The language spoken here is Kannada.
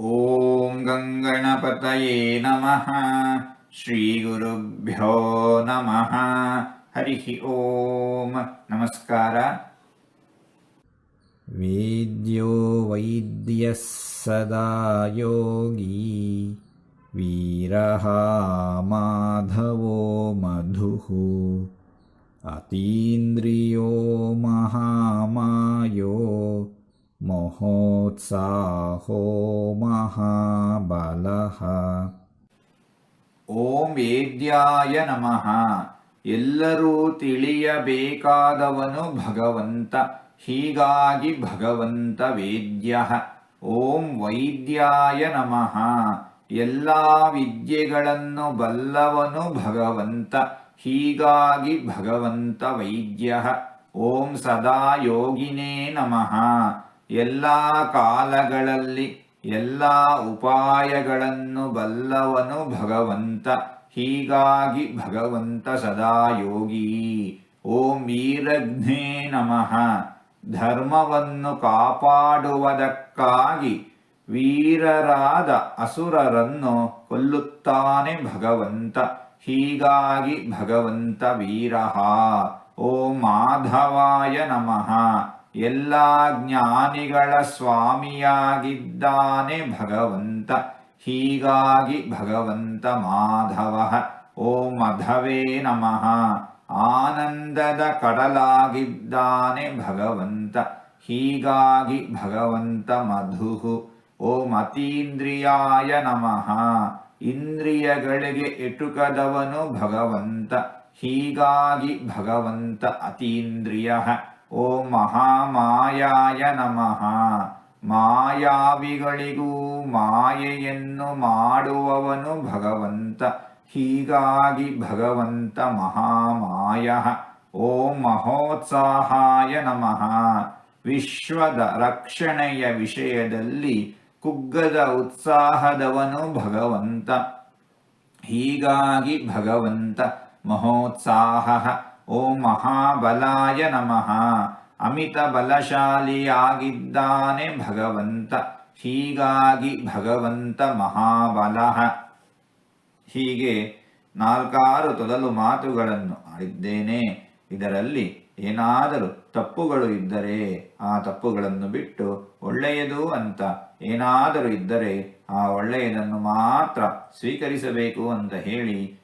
ॐ गङ्गणपतये नमः। श्रीगुरुभ्यो नमः। हरिः ॐ नमस्कार। वेद्यो वैद्यः सदा योगी। वीरः माधवो मधुः। अतीन्द्रियो महामायो। महोत्साहो महाबलः ಓಂ ವೇದ್ಯಾಯ ನಮಃ ಎಲ್ಲರೂ ತಿಳಿಯಬೇಕಾದವನು ಭಗವಂತ ಹೀಗಾಗಿ ಭಗವಂತ ವೇದ್ಯ ಓಂ ವೈದ್ಯಾಯ ನಮಃ ಎಲ್ಲ ವಿದ್ಯೆಗಳನ್ನು ಬಲ್ಲವನು ಭಗವಂತ ಹೀಗಾಗಿ ಭಗವಂತ ವೈದ್ಯ ಓಂ ಸದಾ ಯೋಗಿನೇ ನಮಃ ಎಲ್ಲ ಕಾಲಗಳಲ್ಲಿ ಎಲ್ಲ ಉಪಾಯಗಳನ್ನು ಬಲ್ಲವನು ಭಗವಂತ. ಹೀಗಾಗಿ ಭಗವಂತ ಸದಾ ಯೋಗಿ. ಓಂ ವೀರಘ್ನೇ ನಮಃ. ಧರ್ಮವನ್ನು ಕಾಪಾಡುವುದಕ್ಕಾಗಿ ವೀರರಾದ ಅಸುರರನ್ನು ಕೊಲ್ಲುತ್ತಾನೆ ಭಗವಂತ. ಹೀಗಾಗಿ ಭಗವಂತ ವೀರಃ. ಓಂ ಮಾಧವಾಯ ನಮಃ. ಎಲ್ಲ ಜ್ಞಾನಿಗಳ ಸ್ವಾಮಿಯಾಗಿದ್ದಾನೆ ಭಗವಂತ. ಹೀಗಾಗಿ ಭಗವಂತ ಮಾಧವ. ಓಂ ಮಧವೇ ನಮಃ. ಆನಂದದ ಕಡಲಾಗಿದ್ದಾನೆ ಭಗವಂತ. ಹೀಗಾಗಿ ಭಗವಂತ ಮಧು. ಓಂ ಅತೀಂದ್ರಿಯಾಯ ನಮಃ. ಇಂದ್ರಿಯಗಳಿಗೆ ಎಟುಕದವನು ಭಗವಂತ. ಹೀಗಾಗಿ ಭಗವಂತ ಅತೀಂದ್ರಿಯ. ಓಂ ಮಹಾಮಾಯಾಯ ನಮಃ. ಮಾಯಾವಿಗಳಿಗೂ ಮಾಯೆಯನ್ನು ಮಾಡುವವನು ಭಗವಂತ. ಹೀಗಾಗಿ ಭಗವಂತ ಮಹಾಮಾಯ. ಓಂ ಮಹೋತ್ಸಾಹಾಯ ನಮಃ. ವಿಶ್ವದ ರಕ್ಷಣೆಯ ವಿಷಯದಲ್ಲಿ ಕುಗ್ಗದ ಉತ್ಸಾಹದವನು ಭಗವಂತ. ಹೀಗಾಗಿ ಭಗವಂತ ಮಹೋತ್ಸಾಹ. ಓಂ ಮಹಾಬಲಾಯ ನಮಃ. ಅಮಿತ ಬಲಶಾಲಿಯಾಗಿದ್ದಾನೆ ಭಗವಂತ. ಹೀಗಾಗಿ ಭಗವಂತ ಮಹಾಬಲ. ಹೀಗೆ ನಾಲ್ಕಾರು ತೊದಲು ಮಾತುಗಳನ್ನು ಆಡಿದ್ದೇನೆ. ಇದರಲ್ಲಿ ಏನಾದರೂ ತಪ್ಪುಗಳು ಇದ್ದರೆ ಆ ತಪ್ಪುಗಳನ್ನು ಬಿಟ್ಟು ಒಳ್ಳೆಯದು ಅಂತ ಏನಾದರೂ ಇದ್ದರೆ ಆ ಒಳ್ಳೆಯದನ್ನು ಮಾತ್ರ ಸ್ವೀಕರಿಸಬೇಕು ಅಂತ ಹೇಳಿ